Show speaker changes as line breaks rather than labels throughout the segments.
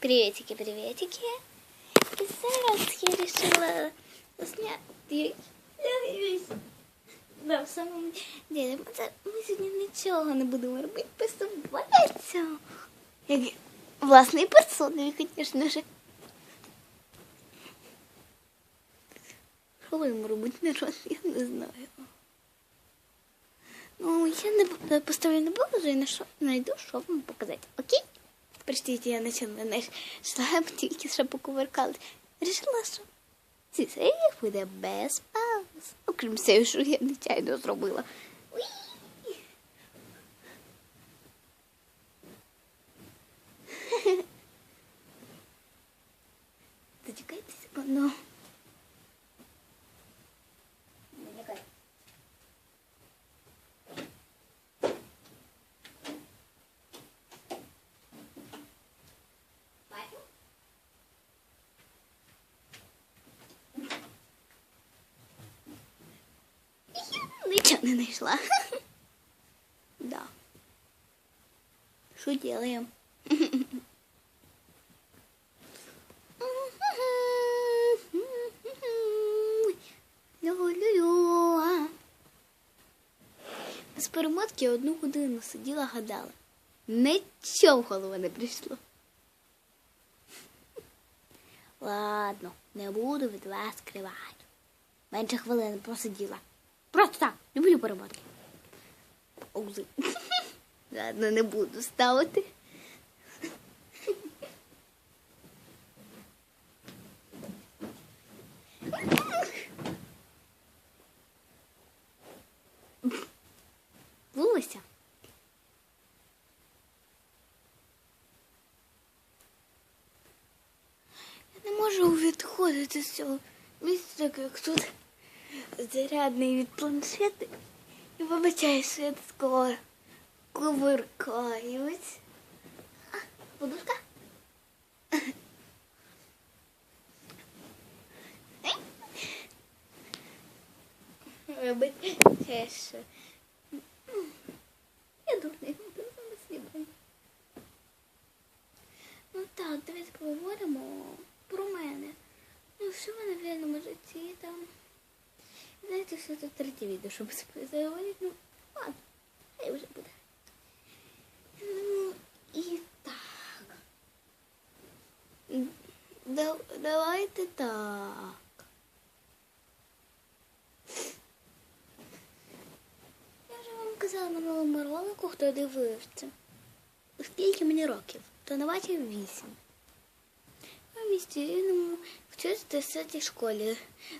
Приветики, приветики. І зараз я решила зняти. Да, в самому деле, ми, сьогодні нічого не будемо робити, просто валяться. Як власної персоною, звісно ж. Що будемо робити народ, я не знаю. Ну, я не поставлю на і на знайду, що вам показати. Окей? Простите, я почала наш шлем тільки ще покувыркали. Рішила, що цей серії буде без пауз. Окрім цього, що я нечайно зробила. Нічого не знайшла. Да. Що делаем? З перемотки одну годину сиділа, гадала. Нічого в голову не прийшло. Ладно, не буду від вас скривати. Менше хвилини посиділа. Просто так, люблю перемотки. Паузи. Ладно, не буду ставити. Волосся. Я не можу відходити з цього місця, як тут зарядний від планшети. І вибачаю, що я такого кувыркаюсь. А, подушка? Робить що. Я дурний, буду слідом. Ну так, давайте поговоримо про мене. Ну, що в мене в реальному житті там. Знаєте, що це третє відео, щоб заговорити. Ну, ладно, хай вже буде. Ну, і так. Да, давайте так. Я вже вам казала в минулому ролику, хто дивився. Скільки мені років? То новаті вісім. В місті вчусь в 10 школі.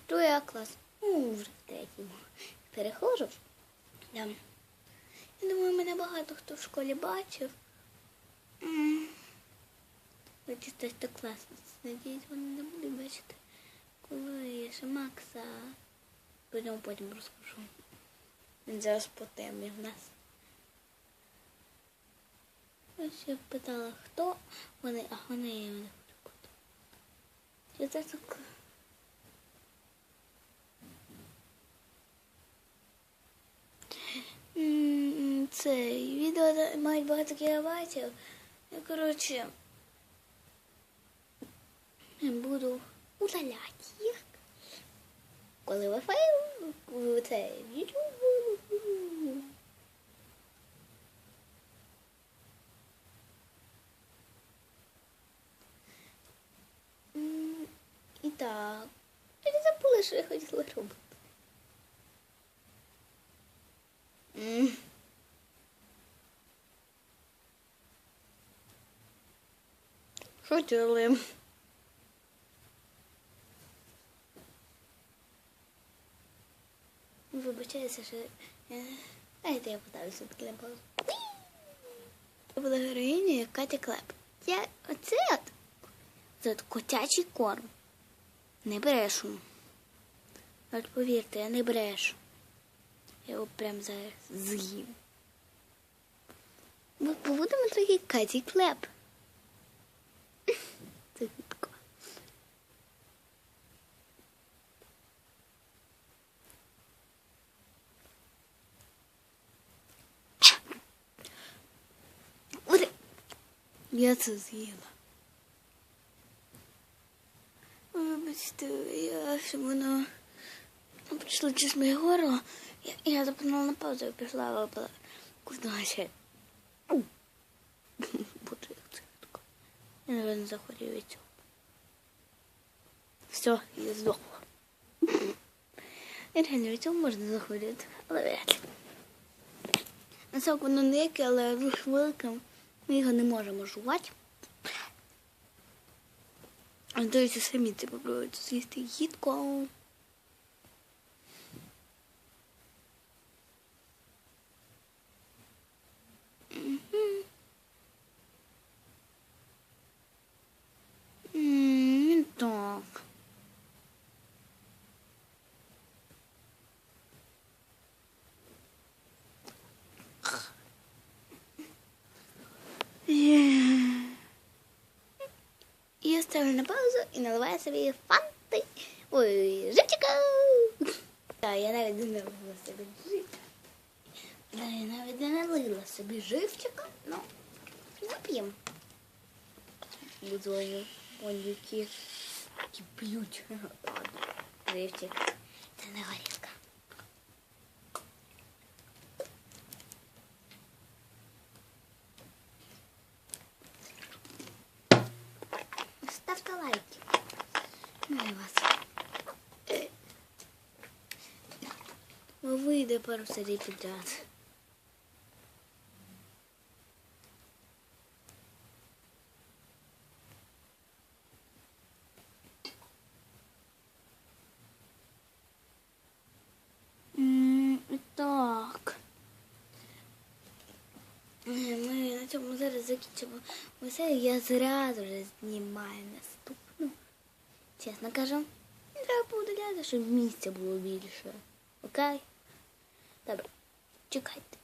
Другий клас. Ну, вже третьому. Перехожу. Да. Я думаю, мене багато хто в школі бачив. Ви так класно. Надіюсь, вони не будуть бачити. Коли я ще Макса. Потім потім розкажу. Він зараз по темі в нас. Ось я питала, хто вони, а вони я не хочу. Чи це так? Це відео мають багато кілобайтів. Я, коротше, буду удаляти їх. Коли Wi-Fi це відео. І так. Я забула, що я хотіла робити. М. Що делаем? Вибачаюся, що... е, Дайте я подавлюся таки на паузу. Я була героїнею Катя Клеп. Я оце от, це от котячий корм. Не брешу. От повірте, я не брешу. Я його прям зараз з'їм. Ми побудемо трохи Каті Клеп. Я це з'їла. Бачите, я щоб воно прийшло через моє горло. Я, я на паузу і пішла випила ще. Боже, як це таке. Я, напевно, захворів від цього. Все, я здохла. І реально від цього можна захворіти, але вряд ли. На сок воно ніяке, але дуже велике. Ми його не можемо жувати. Речі, самі це попробують з'їсти гідко. Ставлю на паузу і наливаю собі фанти. Ой, живчика. Так, я навіть не налила собі живчика. Да, я навіть не налила собі живчика. Ну, нап'ємо. Будову, які, які п'ють. Живчик. Це не горілка. Nu かわいいなります da. Mă voi de părul să în ceață. Цьому зараз закінчимо. Усе я зразу вже знімаю наступну. Чесно кажу, треба повдаляти, щоб місця було більше. Окей? Добре, чекайте.